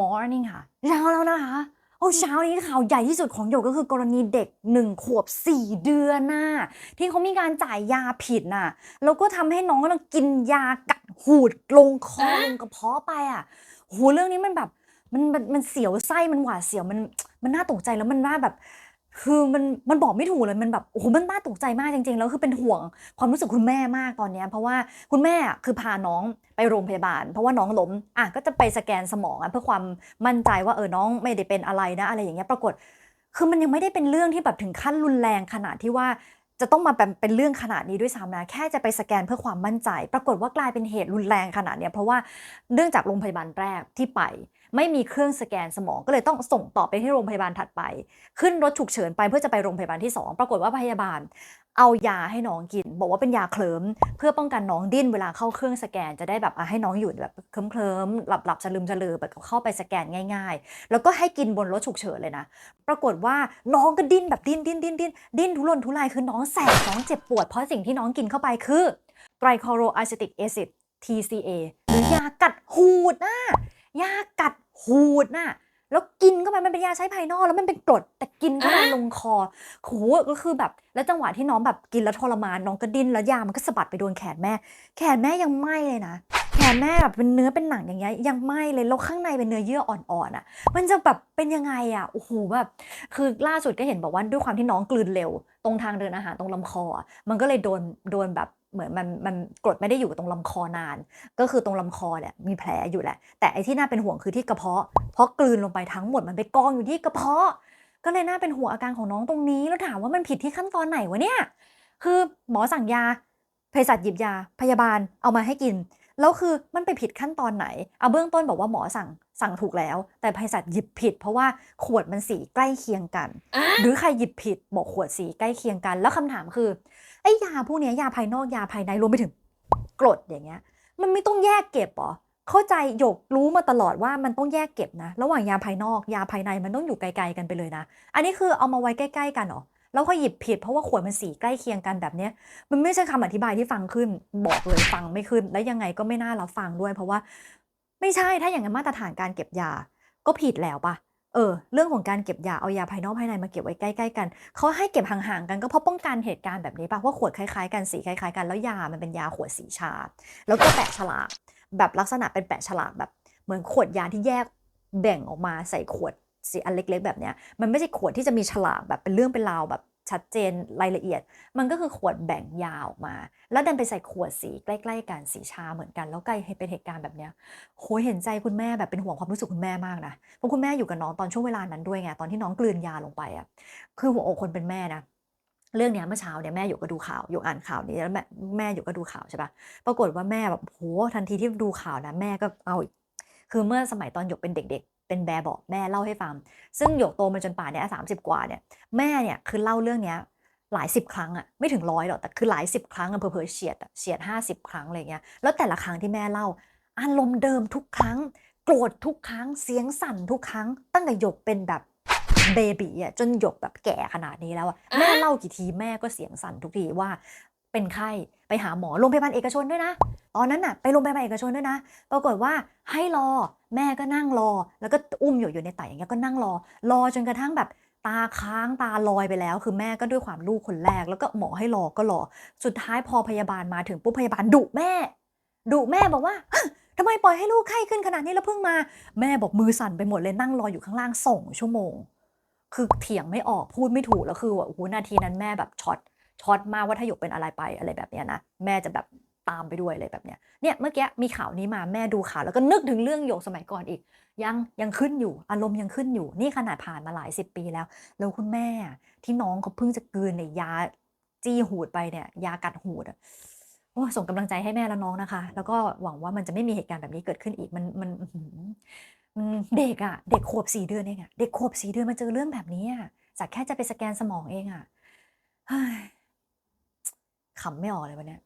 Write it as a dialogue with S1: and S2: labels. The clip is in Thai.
S1: morning ค่ะเช้าแล้วนะคะ โอ้เช้านี้ข่าวใหญ่ที่สุดของหยกก็คือกรณีเด็กหนึ่งขวบสี่เดือนน่ะที่เขามีการจ่ายยาผิดน่ะแล้วก็ทำให้น้องกำลังกินยากัดหูดลงคอ
S2: อะ
S1: ลงกระเพาะไปอะโหเรื่องนี้มันแบบมันมันมันเสียวไส้มันหวาดเสียวมันมันน่าตกใจแล้วมันน่าแบบ คือมันมันบอกไม่ถูกเลยมันแบบโอ้โหมันน่าตกใจมากจริงๆ แล้วคือเป็นห่วงความรู้สึกคุณแม่มากตอนนี้ เพราะว่าคุณแม่อะคือพาน้องไปโรงพยาบาล เพราะว่าน้องล้มอะก็จะไปสแกนสมองอะเพื่อความมั่นใจว่าเออน้องไม่ได้เป็นอะไรนะ อะไรอย่างเงี้ยปรากฏ คือมันยังไม่ได้เป็นเรื่องที่แบบถึงขั้นรุนแรงขนาดที่ว่าจะต้องมาเป็นเรื่องขนาดนี้ด้วยซ้ำนะแค่จะไปสแกนเพื่อความมั่นใจ ปรากฏว่ากลายเป็นเหตุรุนแรงขนาดเนี้ยเพราะว่าเนื่องจากโรงพยาบาลแรกที่ไป ไม่มีเครื่องสแกนสมองก็เลยต้องส่งต่อไปที่โรงพยาบาลถัดไป ขึ้นรถฉุกเฉินไปเพื่อจะไปโรงพยาบาลที่ 2 ปรากฏว่าพยาบาล เอายาให้น้องกิน บอกว่าเป็นยาเคลิมเพื่อป้องกันน้องดิ้นเวลาเข้าเครื่องสแกนจะได้แบบให้น้องอยู่แบบเคลิ้มๆหลับหลับๆสลืมสลือแบบเข้าไปสแกนง่าย ๆ แล้วก็ให้กินบนรถฉุกเฉินเลยนะ ปรากฏว่าน้องก็ดิ้นแบบดิ้นดิ้นดิ้นดิ้นดิ้นทุรนทุรายคือน้องแสบน้องเจ็บปวดเพราะสิ่งที่น้องกินเข้าไปคือไตรคลอโรอะซิติกแอซิด TCA หรือยากัดหูดน่ะ ยากัดหูดน่ะแล้วกินเข้าไปมันเป็นยาใช้ภายนอกแล้วมันเป็นกรดแต่กินเข้าไปลงคอโหก็คือแบบ แล้วจังหวะที่น้องแบบกินแล้วทรมานน้องก็ดิ้นแล้วยามันก็สะบัดไปโดนแขนแม่ แขนแม่ยังไหม้เลยนะแขนแม่แบบเป็นเนื้อเป็นหนังอย่างเงี้ยยังไหม้เลยแล้วข้างในเป็นเนื้อเยื่ออ่อนๆอะ มันจะแบบเป็นยังไงอะโอ้โหแบบคือล่าสุดก็เห็นบอกว่าด้วยความที่น้องกลืนเร็ว ตรงทางเดินอาหารตรงลำคอ มันก็เลยโดนโดนแบบ เหมือนมันมันกรดไม่ได้อยู่ตรงลำคอนาน ก็คือตรงลำคอเนี่ยมีแผลอยู่แหละ แต่ไอ้ที่น่าเป็นห่วงคือที่กระเพาะ เพราะกลืนลงไปทั้งหมดมันไปกองอยู่ที่กระเพาะ ก็เลยน่าเป็นห่วงอาการของน้องตรงนี้ แล้วถามว่ามันผิดที่ขั้นตอนไหนวะเนี่ย คือหมอสั่งยาเภสัชหยิบยาพยาบาลเอามาให้กิน แล้วคือมันไปผิดขั้นตอนไหนเอาเบื้องต้นบอกว่าหมอสั่งสั่งถูกแล้ว แต่เภสัชหยิบผิด เพราะว่าขวดมันสีใกล้เคียงกัน
S2: อะ
S1: หรือใครหยิบผิดบอกขวดสีใกล้เคียงกัน แล้วคำถามคือไอ้ยาพวกเนี้ยยาภายนอกยาภายในรวมไปถึงกรดอย่างเงี้ย มันไม่ต้องแยกเก็บเหรอเข้าใจหยกรู้มาตลอดว่ามันต้องแยกเก็บนะ ระหว่างยาภายนอกยาภายในมันต้องอยู่ไกลๆกันไปเลยนะ อันนี้คือเอามาไว้ใกล้ ๆ กันเหรอ แล้วก็หยิบผิดเพราะว่าขวดมันสีใกล้เคียงกันแบบนี้มันไม่ใช่คำอธิบายที่ฟังขึ้น บอกเลยฟังไม่ขึ้น และยังไงก็ไม่น่ารับฟังด้วย เพราะว่าไม่ใช่ถ้าอย่างนั้นมาตรฐานการเก็บยาก็ผิดแล้วปะเออเรื่องของการเก็บยาเอายาภายนอกภายในมาเก็บไว้ใกล้ๆกันเขาให้เก็บห่างๆกันก็เพราะป้องกันเหตุการณ์แบบนี้ปะว่าขวดคล้ายๆกันสีคล้ายๆกันแล้วยามันเป็นยาขวดสีชา แล้วก็แปะฉลากแบบลักษณะเป็นแปะฉลากแบบเหมือนขวดยาที่แยกแบ่งออกมาใส่ขวด สีอันเล็ก ๆ แบบเนี้ยมันไม่ใช่ขวดที่จะมีฉลากแบบเป็นเรื่องเป็นราวแบบชัดเจนรายละเอียด มันก็คือขวดแบ่งยาออกมา แล้วดันไปใส่ขวดสีใกล้ๆกันสีชาเหมือนกันแล้วกลายเป็นเหตุการณ์แบบเนี้ยโหเห็นใจคุณแม่แบบเป็นห่วงความรู้สึกคุณแม่มากนะเพราะคุณแม่อยู่กับน้องตอนช่วงเวลานั้นด้วยไงตอนที่น้องกลืนยาลงไปอะคือหัวอกคนเป็นแม่นะเรื่องเนี้ยเมื่อเช้าเนี่ยแม่อยู่ก็ดูข่าวอยู่อ่านข่าวนี้แล้วแม่แม่อยู่ก็ดูข่าวใช่ปะปรากฏว่าแม่แบบโหทันทีที่ดูข่าวนะแม่ก็เอาอีกคือเมื่อสมัยตอนหยกเป็นเด็ก เป็นแบบบอกแม่เล่าให้ฟัง ซึ่งหยกโตมาจนป่านเนี้ยสามสิบกว่าเนี่ยแม่เนี่ยคือเล่าเรื่องเนี้ยหลายสิบครั้งอะไม่ถึงร้อยหรอกแต่คือหลายสิบครั้งอะเผลอๆเฉียดอะเฉียดห้าสิบครั้งอะไรเงี้ยแล้วแต่ละครั้งที่แม่เล่า อารมณ์เดิมทุกครั้ง โกรธทุกครั้งเสียงสั่นทุกครั้ง ตั้งแต่หยกเป็นแบบเบบีอะจนหยกแบบแก่ขนาดนี้แล้วอะแม่เล่ากี่ทีแม่ก็เสียงสั่นทุกทีว่าเป็นไข้ไปหาหมอโรงพยาบาลเอกชนด้วยนะ ตอนนั้นน่ะไปโรงพยาบาลเอกชนด้วยนะ ปรากฏว่าให้รอ แม่ก็นั่งรอ แล้วก็อุ้มอยู่อยู่ในไต่อย่างเงี้ยก็นั่งรอ รอจนกระทั่งแบบตาค้างตาลอยไปแล้ว คือแม่ก็ด้วยความลูกคนแรก แล้วก็หมอให้รอก็รอ สุดท้ายพอพยาบาลมาถึงปุ๊บพยาบาลดุแม่ดุแม่บอกว่าทำไมปล่อยให้ลูกไข้ขึ้นขนาดนี้แล้วเพิ่งมา แม่บอกมือสั่นไปหมดเลยนั่งรออยู่ข้างล่างสองชั่วโมง คือเถียงไม่ออกพูดไม่ถูกแล้วคือว่าโอ้โหนาทีนั้นแม่แบบช็อตช็อตมากว่าถ้าหยกเป็นอะไรไปอะไรแบบเนี้ยนะแม่จะแบบ ตามไปด้วยอะไรแบบเนี้ยเนี่ยเมื่อกี้มีข่าวนี้มาแม่ดูข่าวแล้วก็นึกถึงเรื่องหยกสมัยก่อนอีก ยังยังขึ้นอยู่ อารมณ์ยังขึ้นอยู่ นี่ขนาดผ่านมาหลายสิบปีแล้ว แล้วคุณแม่ที่น้องเขาเพิ่งจะกลืนในยาจี้หูดไปเนี่ยยากัดหูดอะโอ้ส่งกำลังใจให้แม่และน้องนะคะ แล้วก็หวังว่ามันจะไม่มีเหตุการณ์แบบนี้เกิดขึ้นอีกมันมันเด็กอะเด็กขวบสี่เดือนเองอะเด็กขวบสี่เดือนมาเจอเรื่องแบบนี้อะจากแค่จะไปสแกนสมองเองอะเฮ้ยขำไม่ออกเลยวันเนี้ย